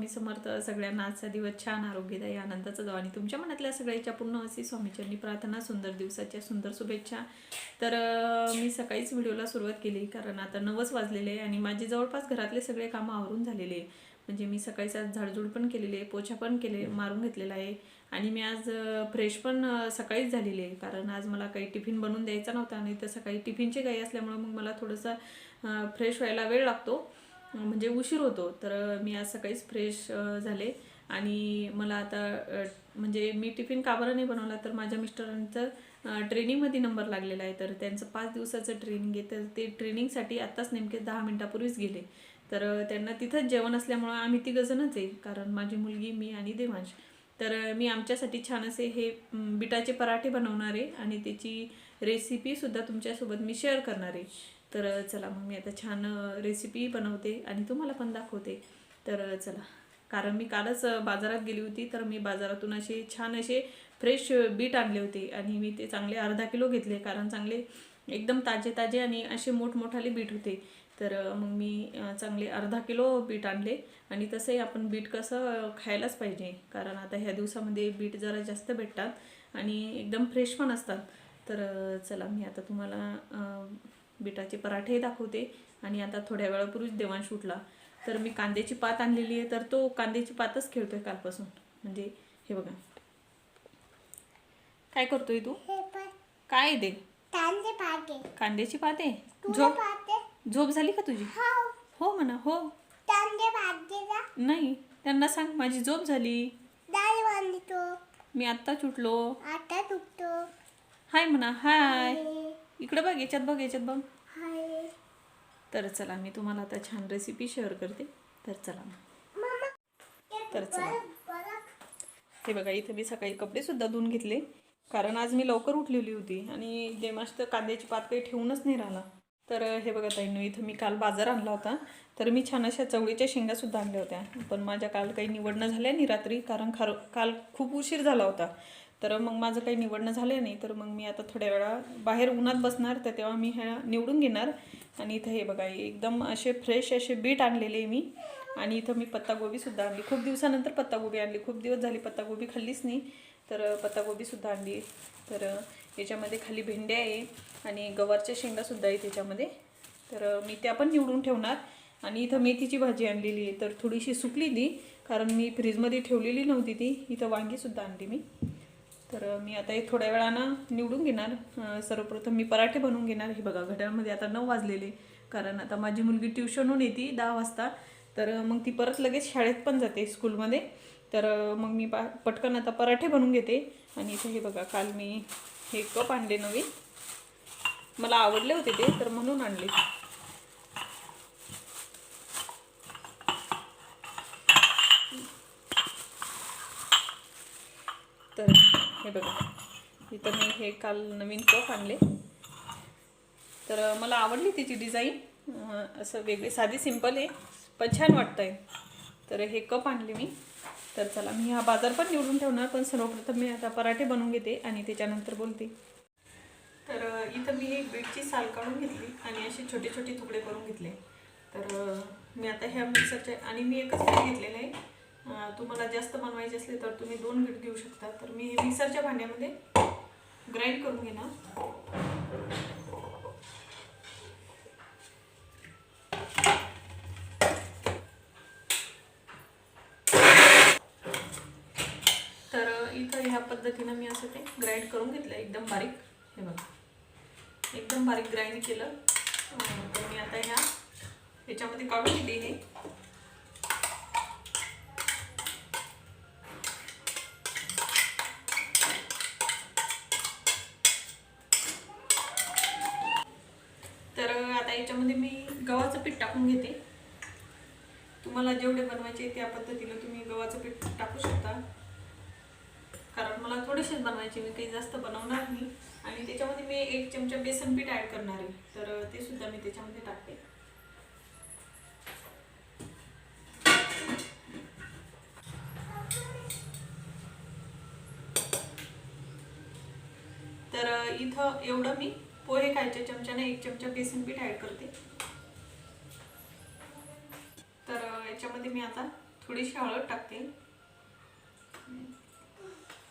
स्वामी समर्थ सगळ्यांना आजचा दिवस छान आरोग्यदायी आनंदाचा जावा. आणि तुमच्या मनातल्या सगळ्याच्या पूर्ण अशी स्वामीचरणी प्रार्थना सुंदर दिवसाच्या सुंदर शुभेच्छा. तर मी सकाळीच व्हिडिओला सुरुवात केली कारण आता नवच वाजलेले आहे आणि माझे जवळपास घरातले सगळे कामं आवरून झालेले आहे. म्हणजे मी सकाळीच आज झाडझूड पण केलेली आहे पोछा पण केले मारून घेतलेला आहे. आणि मी आज फ्रेश पण सकाळीच झालेली आहे. कारण आज मला काही टिफिन बनवून द्यायचा नव्हता आणि तर सकाळी टिफिनची काही असल्यामुळं मग मला थोडंसं फ्रेश व्हायला वेळ लागतो. म्हणजे उशीर होतो. तर मी आज सकाळीच फ्रेश झाले. आणि मला आता म्हणजे मी टिफिन का बरं नाही बनवला तर माझ्या मिस्टरांचं ट्रेनिंगमध्ये नंबर लागलेला आहे. तर त्यांचं पाच दिवसाचं ट्रेनिंग आहे. तर ते ट्रेनिंगसाठी आत्ताच नेमके दहा मिनटापूर्वीच गेले. तर त्यांना तिथंच जेवण असल्यामुळं आम्ही तिघंजणच आहे. कारण माझी मुलगी मी आणि देवांश. तर मी आमच्यासाठी छान असे हे बिटाचे पराठे बनवणार आहे. आणि त्याची रेसिपीसुद्धा तुमच्यासोबत मी शेअर करणार आहे. तर चला मग मी आता छान रेसिपी बनवते आणि तुम्हाला पण दाखवते. तर चला. कारण मी कालच बाजारात गेली होती तर मी बाजारातून असे छान असे फ्रेश बीट आणले होते आणि मी ते चांगले अर्धा किलो घेतले. कारण चांगले एकदम ताजे ताजे आणि असे मोठमोठाले बीट होते. तर मग मी चांगले अर्धा किलो बीट आणले आणि तसंही आपण बीट कसं खायलाच पाहिजे. कारण आता ह्या दिवसामध्ये बीट जरा जास्त भेटतात आणि एकदम फ्रेश पण असतात. तर चला मी आता तुम्हाला बिटाचे पराठे दाखवते. आणि आता थोड्या वेळापूर्वीच देवांश उठला. तर मी कांद्याची पात आणलेली आहे. तर तो कांद्याची पातच खेळतोय कालपासून. म्हणजे हे बघा. काय करतोय तू? काय आहे पागे कांद्याची पात आहे? झोप झोप झाली का तुझी? हो. हो म्हणा हो. नाही. त्यांना सांग माझी झोप झाली. मी आत्ताच उठलो. हाय म्हणा हाय. इकडे बघ याच्यात बघ याच्यात बघ. हाय. तर चला मी तुम्हाला आता छान रेसिपी शेअर करते. तर चला तर चला. हे बघा इथे मी सकाळी कपडे सुद्धा धुवून घेतले. कारण आज मी लवकर उठलेली होती आणि देमाश तर कांद्याची पात काही ठेवूनच नाही राहिला. तर हे बघा ताईंनो इथं मी काल बाजार आणला होता. तर मी छान अशा चवळीच्या शेंगासुद्धा आणल्या होत्या. पण माझ्या काल काही निवडणं झाल्या नाही रात्री कारण खार काल खूप उशीर झाला होता. तर मग माझं काही निवडणं झालं नाही तर मग मी आता थोड्या वेळा बाहेर उन्हात बसणार तर तेव्हा मी ह्या निवडून घेणार. आणि इथं हे बघा एकदम असे फ्रेश असे बीट आणलेले आहे मी. आणि इथं मी पत्तागोबीसुद्धा आणली. खूप दिवसानंतर पत्तागोबी आणली. खूप दिवस झाली पत्तागोबी खाल्लीच नाही तर पत्तागोबीसुद्धा आणली तर याच्यामध्ये खाली भेंड्या आहे आणि गवारच्या शेंगासुद्धा आहे त्याच्यामध्ये तर मी त्या पण निवडून ठेवणार. आणि इथं मेथीची भाजी आणलेली आहे. तर थोडीशी सुकली ती कारण मी फ्रीजमध्ये ठेवलेली नव्हती ती. इथं वांगीसुद्धा आणली मी. तर मी आता हे थोड्या वेळानं निवडून घेणार. सर्वप्रथम मी पराठे बनवून घेणार. हे बघा घड्याळमध्ये आता नऊ वाजलेले. कारण आता माझी मुलगी ट्युशनहून येते दहा वाजता. तर मग ती परत लगेच शाळेत पण जाते स्कूलमध्ये. तर मग मी पा पटकन आता पराठे बनवून घेते. आणि इथे हे बघा काल मी हे कप आणले नवीन. मला आवडले होते ते तर म्हणून आणले तर हे बघा. इथं मी हे काल नवीन कप आणले. तर मला आवडली त्याची डिझाईन. असं वेगळी साधी सिंपल आहे पण छान वाटतं आहे तर हे कप आणले मी. तर चला मी हा बाजार पण निवडून ठेवणार पण सर्वप्रथम मी आता पराठे बनवून घेते आणि त्याच्यानंतर बोलते. तर इथं मी एक बीटची साल काढून घेतली आणि असे छोटे छोटे तुकडे करून घेतले. तर मी आता ह्या मिक्सरचे आणि मी एकच बीट घेतलेलं आहे. तुम्हाला जास्त बनवायचे असले तर तुम्ही दोन गीट घेऊ शकता. तर मी मिक्सरच्या भांड्यामध्ये ग्राइंड करून घेणार. तर इथं ह्या पद्धतीनं मी असं ते ग्राइंड करून घेतलं एकदम बारीक. हे बघा. एकदम बारीक ग्राइंड केलं. तर मी आता ह्या याच्यामध्ये काढून घेते हे तर आता याच्यामध्ये मी गव्हाचं पीठ टाकून घेते. तुम्हाला जेवढे बनवायचे त्या पद्धतीनं तुम्ही गव्हाचं पीठ टाकू शकता. कारण मला थोडेसेच बनवायचे मी काही जास्त बनवणार नाही. आणि त्याच्यामध्ये मी एक चमचा बेसन पीठ ॲड करणार आहे. तर ते सुद्धा मी त्याच्यामध्ये टाकते. तर इथं एवढं मी पोहे खायच्या चमच्याने एक चमचा बेसन पीठ ॲड करते. याच्यामध्ये मी आता थोडीशी हळद टाकते.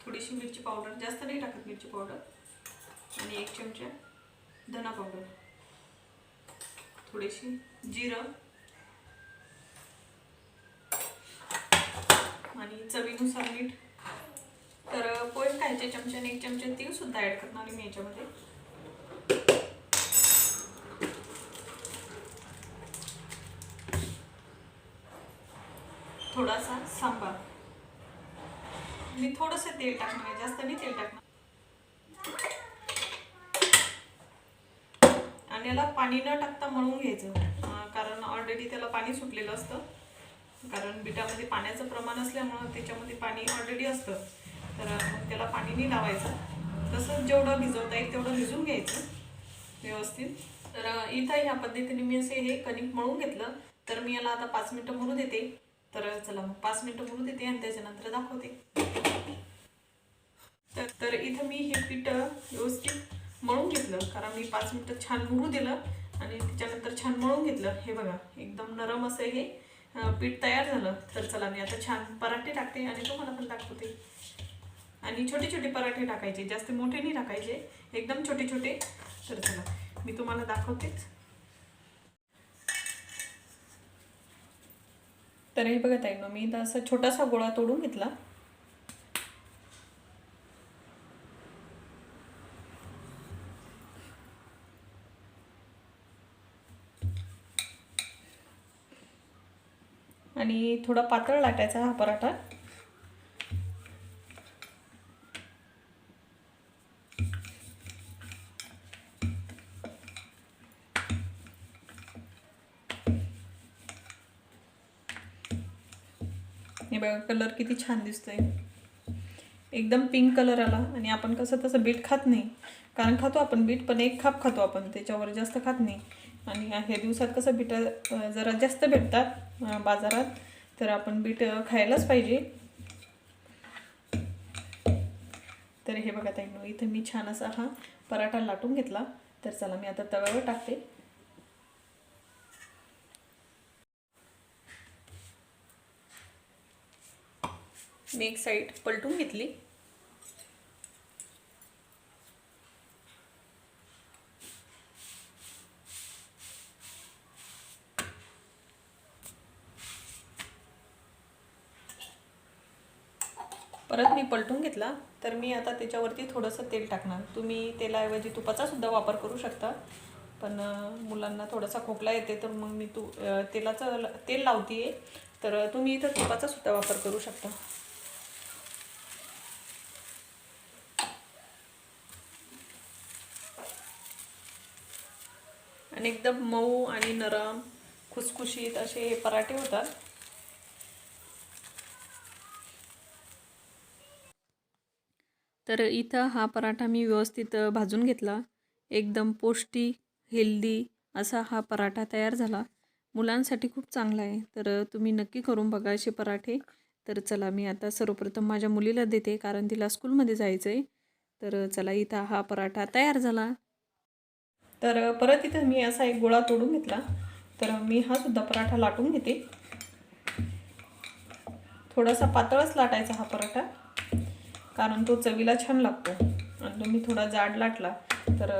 थोडीशी मिरची पावडर जास्त नाही टाकत मिरची पावडर. आणि एक चमचा धना पावडर. थोडीशी जिरं. आणि चवीनुसार मीठ. तर पोहे खायच्या चमच्याने एक चमचा तीळ सुद्धा ऍड करणार मी याच्यामध्ये थोडासा सांबार मी थोडंसं तेल टाकणार आहे जास्त नाही तेल टाकणार. आणि याला पाणी न टाकता मळून घ्यायचं कारण ऑलरेडी त्याला पाणी सुटलेलं असतं. कारण बिटामध्ये पाण्याचं प्रमाण असल्यामुळं त्याच्यामध्ये पाणी ऑलरेडी असतं. तर मग त्याला पाणी नाही लावायचं. तसंच जेवढं भिजवता येईल तेवढं भिजून घ्यायचं व्यवस्थित. तर इथं ह्या पद्धतीने मी असे हे कणिक मळून घेतलं. तर मी याला आता पाच मिनटं मरू देते. तर चला मग पाच मिनटं मुरू देते आणि त्याच्यानंतर दाखवते. तर तर इथं मी हे पीठ व्यवस्थित मळून घेतलं. कारण मी पाच मिनटं छान मुरू दिलं आणि त्याच्यानंतर छान मळून घेतलं. हे बघा एकदम नरम असं हे पीठ तयार झालं. तर चला मी आता छान पराठे टाकते आणि तुम्हाला पण दाखवते. आणि छोटे छोटे पराठे टाकायचे. जास्त मोठे नाही टाकायचे. एकदम छोटे छोटे. तर चला मी तुम्हाला दाखवतेच तर हे बघत आहे ना मी इथं असा छोटासा गोळा तोडून घेतला. आणि थोडा पातळ लाटायचा हा पराठा. हे बघा कलर किती छान दिसतोय. एकदम पिंक कलर आला आणि आपण कसं तसं बीट खात नाही. कारण खातो आपण बीट पण एक खाप खातो आपण त्याच्यावर जास्त खात नाही. आणि ह्या दिवसात कसं बीट जरा जास्त भेटतात. बाजारात तर आपण बीट खायलाच पाहिजे. तर हे बघा ताईनो इथं मी छान असा हा पराठा लाटून घेतला. तर चला मी आता तव्यावर टाकते. मी एक साईड पलटून घेतली परत मी पलटून घेतला तर मी आता त्याच्यावरती थोडंसं तेल टाकणार. तुम्ही तेलाऐवजी तुपाचासुद्धा वापर करू शकता. पण मुलांना थोडासा खोकला येते तर मग मी तू तेलाचं तेल लावते तर तुम्ही इथं तुपाचासुद्धा वापर करू शकता. आणि एकदम मऊ आणि नरम खुसखुशीत असे हे पराठे होतात. तर इथं हा पराठा मी व्यवस्थित भाजून घेतला. एकदम पौष्टिक हेल्दी असा हा पराठा तयार झाला. मुलांसाठी खूप चांगला आहे. तर तुम्ही नक्की करून बघा असे पराठे. तर चला मी आता सर्वप्रथम माझ्या मुलीला देते कारण तिला स्कूलमध्ये जायचं आहे तर चला इथं हा पराठा तयार झाला. तर परत इथं मी असा एक गोळा तोडून घेतला. तर मी हा सुद्धा पराठा लाटून घेते. थोडासा पातळच लाटायचा हा पराठा. कारण तो चवीला छान लागतो. आणि तुम्ही थोडा जाड लाटला तर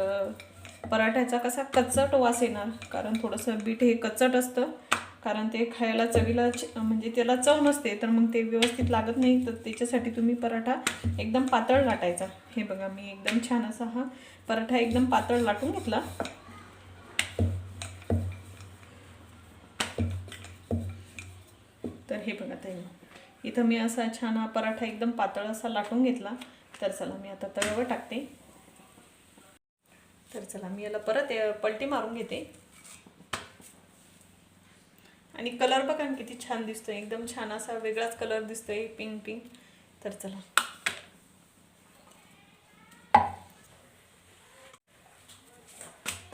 पराठ्याचा कसा कच्चट वास येणार? कारण थोडंसं बीट हे कच्चट असतं. कारण ते खायला चवीला म्हणजे त्याला चव नसते. तर मग ते व्यवस्थित लागत नाही. तर त्याच्यासाठी तुम्ही पराठा एकदम पातळ लाटायचा. हे बघा मी एकदम छान असा हा पराठा एकदम पातळ लाटून घेतला. तर हे बघा ताई. इथं मी असा छान हा पराठा एकदम पातळ असा लाटून घेतला. तर चला मी आता तव्यावर टाकते. तर चला मी याला परत पलटी मारून घेते. आणि कलर बघा ना किती छान दिसतोय. एकदम छान असा वेगळाच कलर दिसतोय पिंक पिंक. तर चला.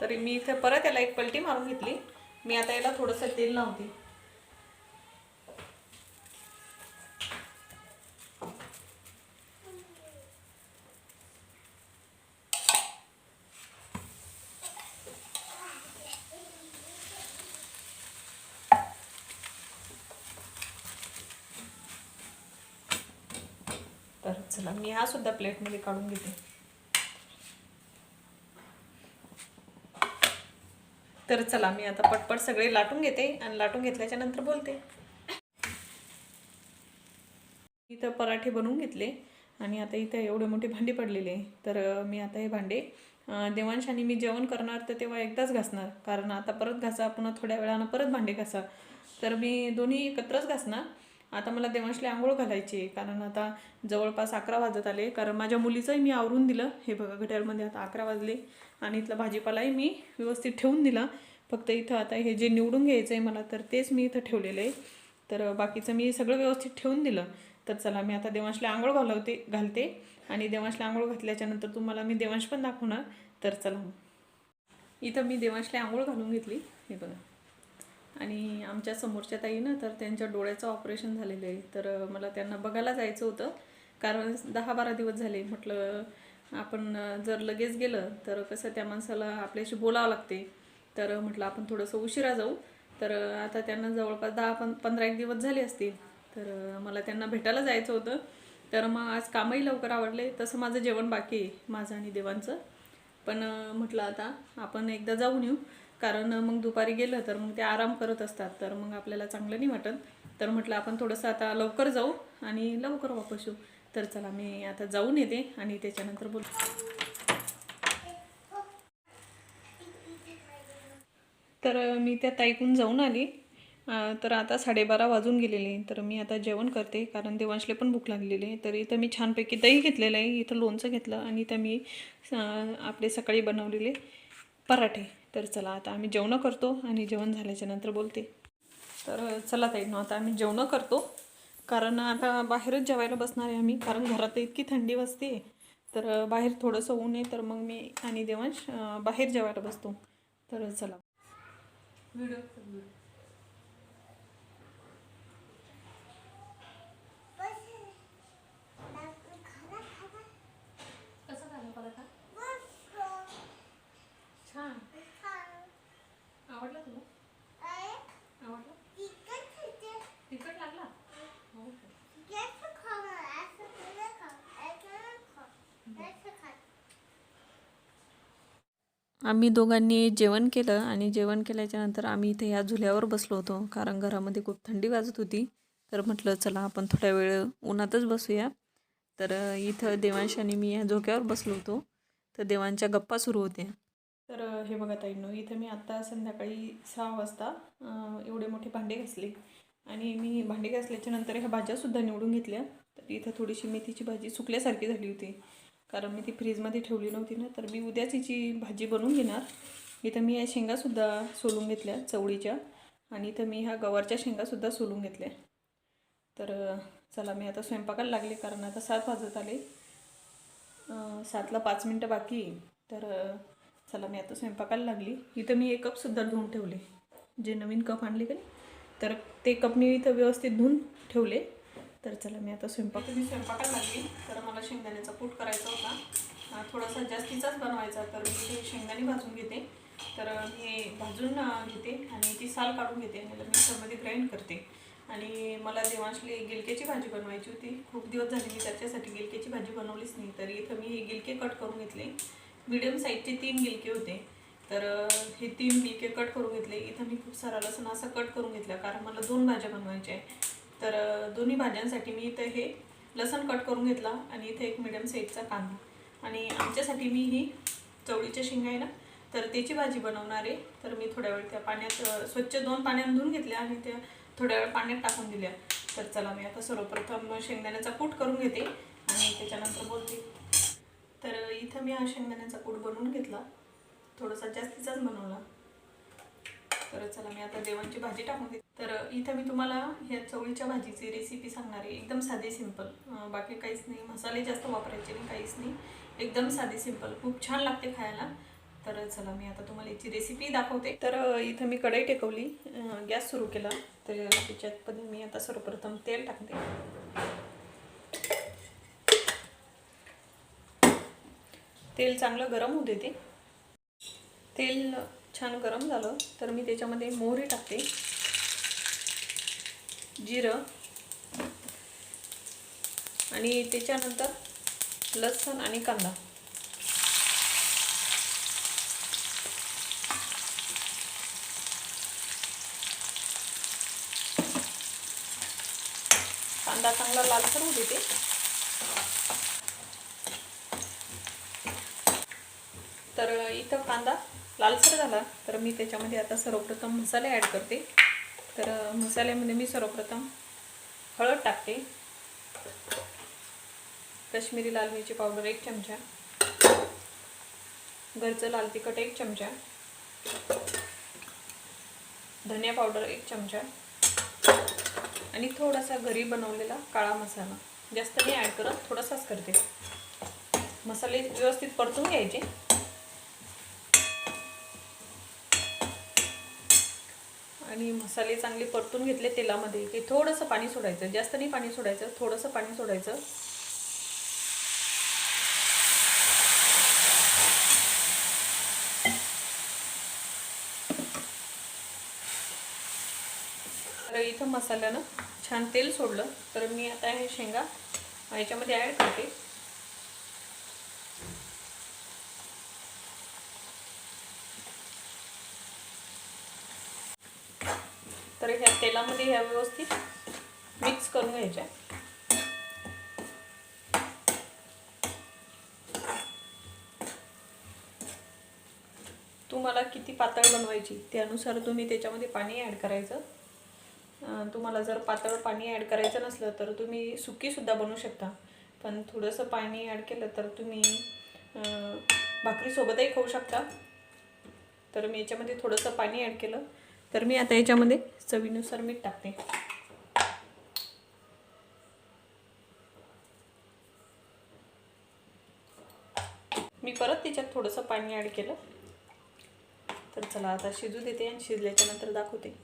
तरी मी इथे परत याला एक पलटी मारून घेतली. मी आता याला थोडंसं तेल लावते. हा सुद्धा प्लेटमध्ये काढून घेते. तर चला मी आता पटपट सगळे लाटून घेते आणि लाटून घेतल्याच्या नंतर बोलते. इथं पराठे बनवून घेतले आणि आता इथं एवढे मोठे भांडे पडलेले. तर मी आता हे भांडे देवांशाने मी जेवण करणार तर तेव्हा एकदाच घासणार. कारण आता परत घासा पुन्हा थोड्या वेळानं परत भांडे घासा. तर मी दोन्ही एकत्रच घासणार. आता मला देवांशला आंघोळ घालायची आहे. कारण आता जवळपास अकरा वाजत आले. कारण माझ्या मुलीचंही मी आवरून दिलं. हे बघा घड्याळमध्ये आता अकरा वाजले. आणि इथला भाजीपालाही मी व्यवस्थित ठेवून दिला. फक्त इथं आता हे जे निवडून घ्यायचं आहे मला तर तेच मी इथं ठेवलेलं आहे. तर बाकीचं मी सगळं व्यवस्थित ठेवून दिलं. तर चला मी आता देवांशला आंघोळ घालवते घालते. आणि देवांशला आंघोळ घातल्याच्यानंतर तुम्हाला मी देवांश पण दाखवणार. तर चला इथं मी देवांशला आंघोळ घालून घेतली. हे बघा. आणि आमच्या समोरच्या ताई ना तर त्यांच्या डोळ्याचं ऑपरेशन झालेलं आहे. तर मला त्यांना बघायला जायचं होतं. कारण दहा बारा दिवस झाले. म्हटलं आपण जर लगेच गेलं तर कसं त्या माणसाला आपल्याशी बोलावं लागते. तर म्हटलं आपण थोडंसं उशिरा जाऊ. तर आता त्यांना जवळपास दहा पं पंधरा एक दिवस झाले असतील. तर मला त्यांना भेटायला जायचं होतं. तर मग आज कामही लवकर आवडले तसं माझं जेवण बाकी आहे माझं आणि देवांचं. पण म्हटलं आता आपण एकदा जाऊन येऊ. कारण मग दुपारी गेलं तर मग ते आराम करत असतात. तर मग आपल्याला चांगलं नाही वाटत. तर म्हटलं आपण थोडंसं आता लवकर जाऊ आणि लवकर वापस येऊ. तर चला मी आता जाऊन येते आणि त्याच्यानंतर बोल. तर मी त्या ताईकून जाऊन आली. तर आता साडेबारा वाजून गेलेले. तर मी आता जेवण करते कारण देवांशले पण भूक लागलेली आहे. तर इथं मी छानपैकी दही घेतलेलं आहे. इथं लोणचं घेतलं आणि इथं मी आपले सकाळी बनवलेले पराठे. तर चला आता आम्ही जेवणं करतो आणि जेवण झाल्याच्यानंतर बोलते. तर चला ताई ना आता आम्ही जेवणं करतो. कारण आता बाहेरच जेवायला बसणार आहे आम्ही कारण घरात इतकी थंडी वाजते तर बाहेर थोडंसं ऊन आहे तर मग मी आणि देवांश बाहेर जेवायला बसतो. तर चला. व्हिडिओ कसं झालं पराठा छान आवडला तुला आवडला तिखट लागला हो का? आम्ही दोघांनी जेवण केलं आणि जेवण केल्याच्यानंतर आम्ही इथे या झुल्यावर बसलो होतो. कारण घरामध्ये खूप थंडी वाजत होती. तर म्हटलं चला आपण थोड्या वेळ उन्हातच बसूया. तर इथं देवांश आणि मी या झोक्यावर बसलो होतो. तर देवांच्या गप्पा सुरू होत्या. तर हे बघा ताईंनो इथं मी आत्ता संध्याकाळी सहा वाजता एवढे मोठे भांडे घासले. आणि मी भांडे घासल्याच्या नंतर ह्या भाज्यासुद्धा निवडून घेतल्या. तर इथं थोडीशी मेथीची भाजी सुकल्यासारखी झाली होती. कारण मी ती फ्रीजमध्ये ठेवली नव्हती ना तर मी उद्याच हिची भाजी बनवून घेणार. इथं मी या शेंगासुद्धा सोलून घेतल्या चवळीच्या. आणि इथं मी ह्या गवारच्या शेंगासुद्धा सोलून घेतल्या. तर चला मी आता स्वयंपाकाला लागले कारण आता सात वाजत आले. सातला पाच मिनटं बाकी तर चला मी आता स्वयंपाकाला लागली. इथं मी एक कपसुद्धा धुवून ठेवले. जे नवीन कप आणले का नाही तर ते कप मी इथं व्यवस्थित धुवून ठेवले. तर चला मी आता स्वयंपाक मी स्वयंपाकाला लागली. तर मला शेंगदाण्याचा कूट करायचा होता. थोडासा जास्तीचाच बनवायचा तर मी ते शेंगदाणे भाजून घेते. तर हे भाजून घेते आणि ती साल काढून घेते आणि मिक्सरमध्ये ग्राइंड करते. आणि मला देवांशली गिलक्याची भाजी बनवायची होती. खूप दिवस झाले मी त्याच्यासाठी गिलक्याची भाजी बनवलीच नाही. तर इथं मी हे गिलके कट करून घेतले. मिडियम साईजचे तीन गिलके होते. तर हे तीन गिलके कट करून घेतले. इथं मी खूप सारा लसूण असं कट करून घेतला कारण मला दोन भाज्या बनवायच्या आहे तर दोन्ही भाज्यांसाठी मी इथं हे लसण कट करून घेतला आणि इथे एक मिडियम साईजचा कांदा. आणि आमच्यासाठी मी ही चवळीच्या शेंगा आहे ना तर त्याची भाजी बनवणार आहे. तर मी थोड्या वेळ त्या पाण्यात स्वच्छ दोन पाण्यात धुवून घेतल्या आणि त्या थोड्या वेळ पाण्यात टाकून दिल्या. तर चला मी आता सर्वप्रथम शेंगदाण्याचा कूट करून घेते आणि त्याच्यानंतर बोलते. तर इथं मी हा शेंगदाण्याचा कूट बनवून घेतला. थोडासा जास्तीचाच बनवला. तर चला मी आता देवांची भाजी टाकून देते. तर इथं मी तुम्हाला ह्या चवळीच्या भाजीची रेसिपी सांगणार आहे. एकदम साधी सिंपल बाकी काहीच नाही. मसाले जास्त वापरायचे नाही काहीच नाही. एकदम साधी सिंपल खूप छान लागते खायला. तर चला मी आता तुम्हाला याची रेसिपी दाखवते. तर इथं मी कढई टेकवली. गॅस सुरू केला. तर त्याच्यात पण मी आता सर्वप्रथम तेल टाकते. तेल चांगलं गरम होऊ देते. तेल छान गरम झालं तर मी त्याच्यामध्ये मोहरी टाकते. जिरं. आणि त्याच्यानंतर लसूण आणि कांदा. कांदा चांगला लालसर होऊ देते. तर इथं कांदा लालसर झाला तर मी त्याच्यामध्ये आता सर्वप्रथम मसाले ॲड करते. तर मसाल्यामध्ये मी सर्वप्रथम हळद टाकते. काश्मीरी लाल मिरची पावडर एक चमचा. घरचं लाल तिखट एक चमचा. धनिया पावडर एक चमचा. आणि थोडासा घरी बनवलेला काळा मसाला. जास्त मी ॲड करत थोडासाच करते. मसाले व्यवस्थित परतून घ्यायचे. आणि मसाले चांगले परतून घेतले तेलामध्ये की थोडंसं पाणी सोडायचं. जास्त नाही पाणी सोडायचं थोडंसं पाणी सोडायचं. तर इथं मसाल्यानं छान तेल सोडलं. तर मी आता हे शेंगा याच्यामध्ये ॲड करते तर ह्या तेलामध्ये ह्या व्यवस्थित मिक्स करून घ्यायच्या तुम्हाला किती पातळ बनवायची त्यानुसार तुम्ही त्याच्यामध्ये पाणी ॲड करायचं. तुम्हाला जर पातळ पाणी ॲड करायचं नसलं तर तुम्ही सुकीसुद्धा बनवू शकता. पण थोडंसं पाणी ॲड केलं तर तुम्ही भाकरीसोबतही खाऊ शकता. तर मी याच्यामध्ये थोडंसं पाणी ॲड केलं. तर मी आता याच्यामध्ये चवीनुसार मीठ टाकते. मी परत त्याच्यात थोडंसं पाणी ॲड केलं. तर चला आता शिजू देते आणि शिजल्याच्या नंतर दाखवते.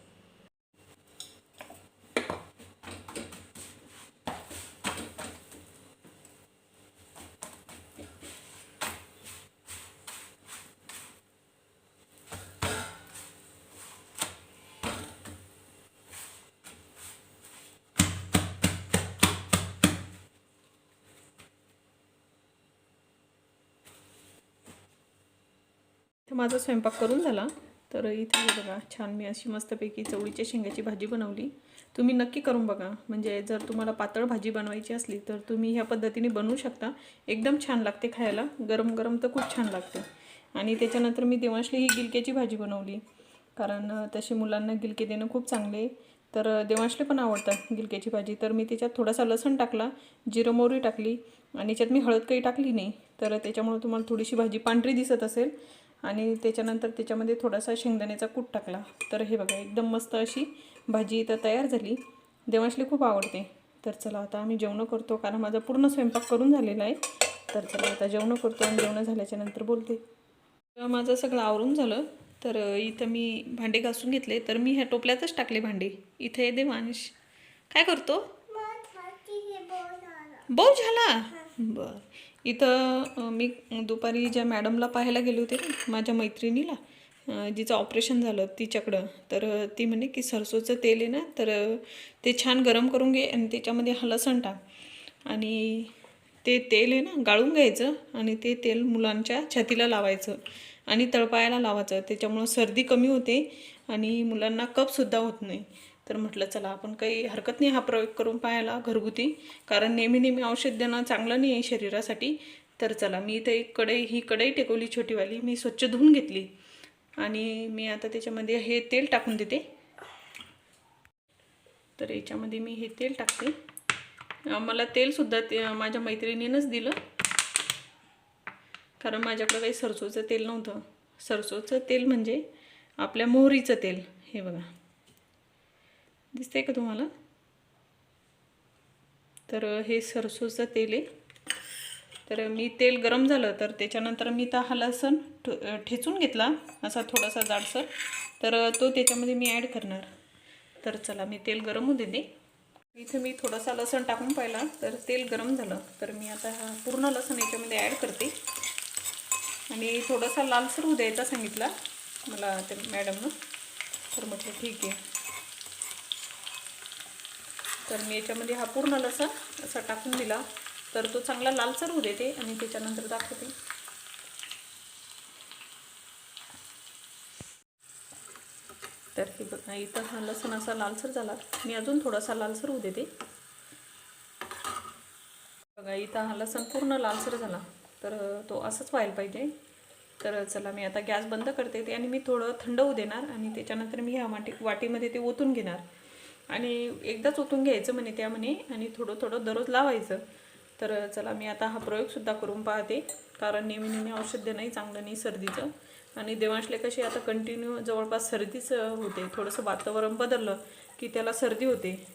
तर माझा स्वयंपाक करून झाला. तर इथे हे बघा छान मी अशी मस्तपैकी चवळीच्या शेंगाची भाजी बनवली. तुम्ही नक्की करून बघा. म्हणजे जर तुम्हाला पातळ भाजी बनवायची असली तर तुम्ही ह्या पद्धतीने बनवू शकता. एकदम छान लागते खायला. गरम गरम तर खूप छान लागते. आणि त्याच्यानंतर मी देवांशली ही गिलक्याची भाजी बनवली. कारण तसे तशी मुलांना गिलके देणं खूप चांगले तर देवांशले पण आवडतात गिलक्याची भाजी. तर मी त्याच्यात थोडासा लसण टाकला जिरं मोहरी टाकली आणि याच्यात मी हळद काही टाकली नाही. तर त्याच्यामुळे तुम्हाला थोडीशी भाजी पांढरी दिसत असेल. आणि त्याच्यानंतर त्याच्यामध्ये थोडासा शेंगदाण्याचा कूट टाकला. तर हे बघा एकदम मस्त अशी भाजी इथं तयार झाली. देवांशली खूप आवडते. तर चला आता आम्ही जेवणं करतो कारण माझा पूर्ण स्वयंपाक करून झालेला आहे. तर चला आता जेवणं करतो आणि जेवणं झाल्याच्यानंतर बोलते. तेव्हा माझं सगळं आवरून झालं. तर इथं मी भांडे घासून घेतले. तर मी ह्या टोपल्यातच टाकले भांडे. इथे देवांश. काय करतो? बहु झाला. बर. इथं मी दुपारी ज्या मॅडमला पाहायला गेले होते माझ्या मैत्रिणीला जिचं ऑपरेशन झालं तिच्याकडं तर ती म्हणे की सरसोचं तेल आहे ना तर ते छान गरम करून घे आणि त्याच्यामध्ये हा लसण टाक. आणि ते तेल आहे ना गाळून घ्यायचं आणि ते तेल मुलांच्या छातीला लावायचं आणि तळपायाला लावायचं. त्याच्यामुळं सर्दी कमी होते आणि मुलांना कपसुद्धा होत नाही. तर म्हटलं चला आपण काही हरकत नाही हा प्रयोग करून पाहायला घरगुती. कारण नेहमी नेहमी औषध देणं चांगलं नाही आहे शरीरासाठी. तर चला मी इथे एक कढई ही कढई टेकवली छोटीवाली. मी स्वच्छ धुवून घेतली. आणि मी आता त्याच्यामध्ये हे तेल टाकून देते. तर याच्यामध्ये मी हे तेल टाकते. मला तेलसुद्धा ते माझ्या मैत्रिणीनंच दिलं. कारण माझ्याकडं काही सरसोचं तेल नव्हतं. सरसोचं तेल म्हणजे आपल्या मोहरीचं तेल. हे बघा. दिसते का तुम्हाला? तर हे सरसोचं तेल आहे. तर मी तेल गरम झालं तर त्याच्यानंतर मी तर हा लसण ठेचून घेतला असा थोडासा जाडसर. तर तो त्याच्यामध्ये मी ॲड करणार. तर चला मी तेल गरम होऊ देते. इथं मी थोडासा लसण टाकून पाहिला तर तेल गरम झालं. तर मी आता हा पूर्ण लसण याच्यामध्ये ॲड करते. आणि थोडासा लालसर होऊ द्यायचा सांगितला मला ते मॅडमनं तर म्हटलं ठीक आहे. तर मी याच्यामध्ये हा पूर्ण लसण असा टाकून दिला. तर तो चांगला लालसर होऊ देते आणि त्याच्यानंतर दाखवते. तर हे बघा इथं हा लसूण असा लालसर झाला. मी अजून थोडासा लालसर होऊ देते. बघा इथं हा लसूण पूर्ण लालसर झाला. तर तो असंच व्हायला पाहिजे. तर चला मी आता गॅस बंद करते ते आणि मी थोडं थंड होऊ देणार आणि त्याच्यानंतर मी ह्या वाटी वाटीमध्ये ते ओतून घेणार. आणि एकदाच ओतून घ्यायचं म्हणे त्या म्हणे आणि थोडं थोडं दररोज लावायचं. तर चला मी आता हा प्रयोगसुद्धा करून पाहते. कारण नेहमी नेहमी औषध नाही चांगलं नाही सर्दीचं. आणि देवांशले कशी आता कंटिन्यू जवळपास सर्दीच होते. थोडंसं वातावरण बदललं की त्याला सर्दी होते.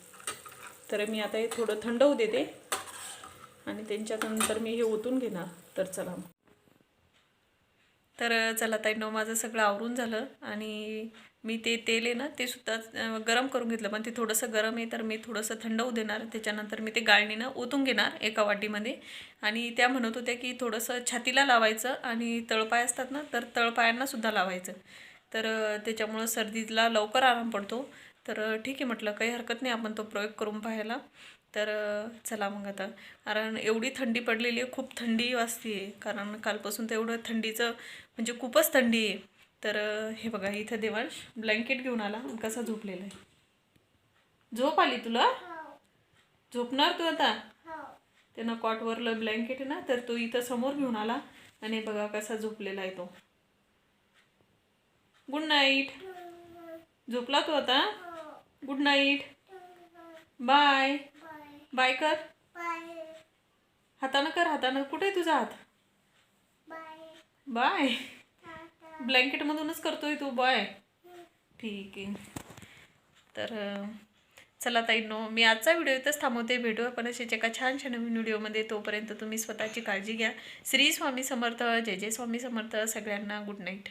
तर मी आता हे थोडं थंड होऊ देते. आणि त्यांच्यानंतर मी हे ओतून घेणार. तर चला मग. तर चला ताईनो माझं सगळं आवरून झालं. आणि मी ते तेल आहे ना ते सुद्धा गरम करून घेतलं. पण ते थोडंसं गरम आहे तर मी थोडंसं थंड होऊ देणार. त्याच्यानंतर मी ते गाळणीनं ओतून घेणार एका वाटीमध्ये. आणि त्या म्हणत होत्या की थोडंसं छातीला लावायचं आणि तळपाय असतात ना तर तळपायांनासुद्धा लावायचं. तर त्याच्यामुळं सर्दीला लवकर आराम पडतो. तर ठीक आहे म्हटलं काही हरकत नाही आपण तो प्रयोग करून पाहायला. तर चला मग आता. कारण एवढी थंडी पडलेली आहे खूप थंडी वाजते आहे कारण कालपासून तर एवढं थंडीचं म्हणजे खूपच थंडी आहे. तर हे बघा इथं देवांश ब्लँकेट घेऊन आला कसा झोपलेला आहे. झोप आली तुला? झोपणार तू आता? त्यानं कॉटवरलं ब्लँकेट आहे ना तर तो इथं समोर घेऊन आला आणि बघा कसा झोपलेला आहे तो. Good night. झोपला तू आता? Good night. बाय. बाय. कर. हातानं कर हातानं. कुठे आहे तुझा हात? बाय. बाय. ब्लँकेटमधूनच करतोय तू बॉय. ठीक आहे. तर चला ताई नो मी आजचा व्हिडिओ इथंच थांबवते. भेटू आपण असेच एका छान छान नवीन व्हिडिओमध्ये. तोपर्यंत तुम्ही स्वतःची काळजी घ्या. श्री स्वामी समर्थ जय जय स्वामी समर्थ सगळ्यांना गुड नाईट.